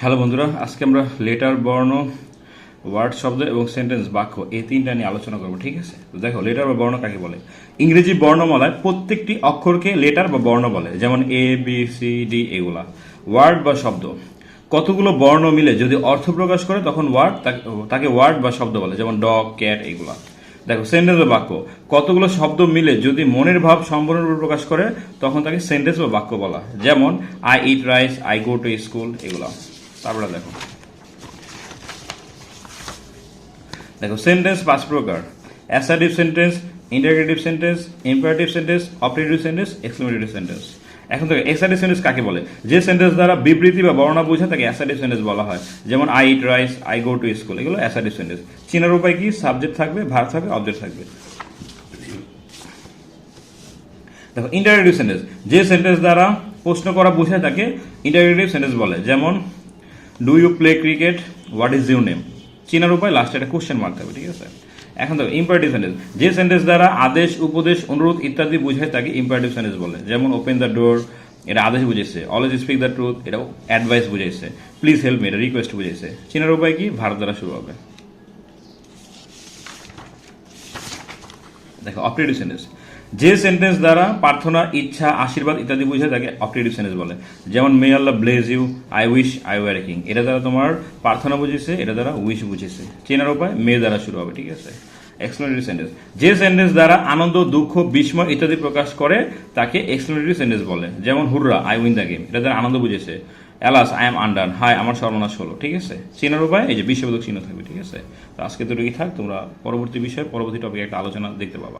Hello বন্ধুরা, আজকে আমরা লেটার বর্ণ ওয়ার্ড শব্দ এবং সেন্টেন্স বাক্য এই তিনটা নিয়ে আলোচনা করব, ঠিক আছে? দেখো লেটার বা বর্ণ কাকে বলে? ইংরেজি বর্ণমালায় প্রত্যেকটি অক্ষরকে লেটার বা বর্ণ বলে, যেমন এ বি সি ডি এগুলা। ওয়ার্ড বা শব্দ। কতগুলো বর্ণ মিলে যদি অর্থ প্রকাশ করে, তখন ওয়ার্ড তাকে- ওয়ার্ড বা শব্দ বলে, যেমন ডগ ক্যাট এগুলা। দেখো সেন্টেন্স বা বাক্য। কতগুলো শব্দ মিলে যদি মনের ভাব সম্পূর্ণরূপে প্রকাশ করে, তখন তাকে সেন্টেন্স বা বাক্য বলা যেমন I eat rice I go to school এগুলা। তারপরে দেখো। দেখো সেন্টেন্স পাঁচ প্রকার। Assertive sentence interrogative sentence imperative sentence optative sentence exclamative sentence এখন থেকে অ্যাসার্টিভ সেন্টেন্স কাকে বলে? যে সেন্টেন্স দ্বারা বিবৃতি বা বর্ণনা বোঝায় তাকে অ্যাসার্টিভ সেন্টেন্স বলা হয়। যেমন I eat rice I go to school এগুলো অ্যাসার্টিভ সেন্টেন্স চিনার উপায় কি? সাবজেক্ট থাকবে ভার থাকবে অবজেক্ট থাকবে। দেখো ইন্টারগ্রেটিভ সেন্টেন্স যে সেন্টেন্স দ্বারা প্রশ্ন করা বোঝায়, তাকে ইন্টারগ্রেটিভ সেন্টেন্স বলে। যেমন do you play cricket what is you name চিনার উপায় লাস্টে একটা কোশ্চেন মারতে হবে ঠিক আছে? এখন দেখো ইম্পারেটিভ সেন্টেন্স যে সেন্টেন্স দ্বারা আদেশ, উপদেশ, অনুরোধ ইত্যাদি বোঝায়, তাকে ইম্পারেটিভ সেন্টেন্স বলে। যেমন ওপেন দ্য ডোর এটা আদেশ বুঝেছে অলওয়েজ স্পিক দ্য ট্রুথ এটা অ্যাডভাইস বুঝাইছে। প্লিজ হেল্প মি এটা রিকোয়েস্ট বুঝাইছে। চিনার উপায় কি? ভারত দ্বারা শুরু হবে। দেখো অপারেটিভ সেন্টেন্স যে সেন্টেন্স দ্বারা প্রার্থনা ইচ্ছা, আশীর্বাদ ইত্যাদি বোঝায় তাকে অপারেটিভ সেন্টেন্স বলে। যেমন may Allah bless you I wish I were king এটা দ্বারা তোমার প্রার্থনা বুঝেছে, এটা দ্বারা উইশ বুঝেছে। চেনার উপায় মে দ্বারা শুরু হবে, ঠিক আছে? এক্সপ্লেনেটরি সেন্টেন্স যে সেন্টেন্স দ্বারা আনন্দ, দুঃখ, বিস্ময় ইত্যাদি প্রকাশ করে, তাকে এক্সপ্লেনেটরি সেন্টেন্স বলে। যেমন, hurrah I win the game এটা দ্বারা আনন্দ বুঝেছে। Alas I am under high আমার সর্বনাশ হলো, ঠিক আছে? চিনার উপায়, এই যে বিশ্ববোধক চিহ্ন থাকবে, ঠিক আছে? তো আজকে তো থাক, তোমরা পরবর্তী বিষয়ে, পরবর্তী টপিকে একটা আলোচনা দেখতে পাবা।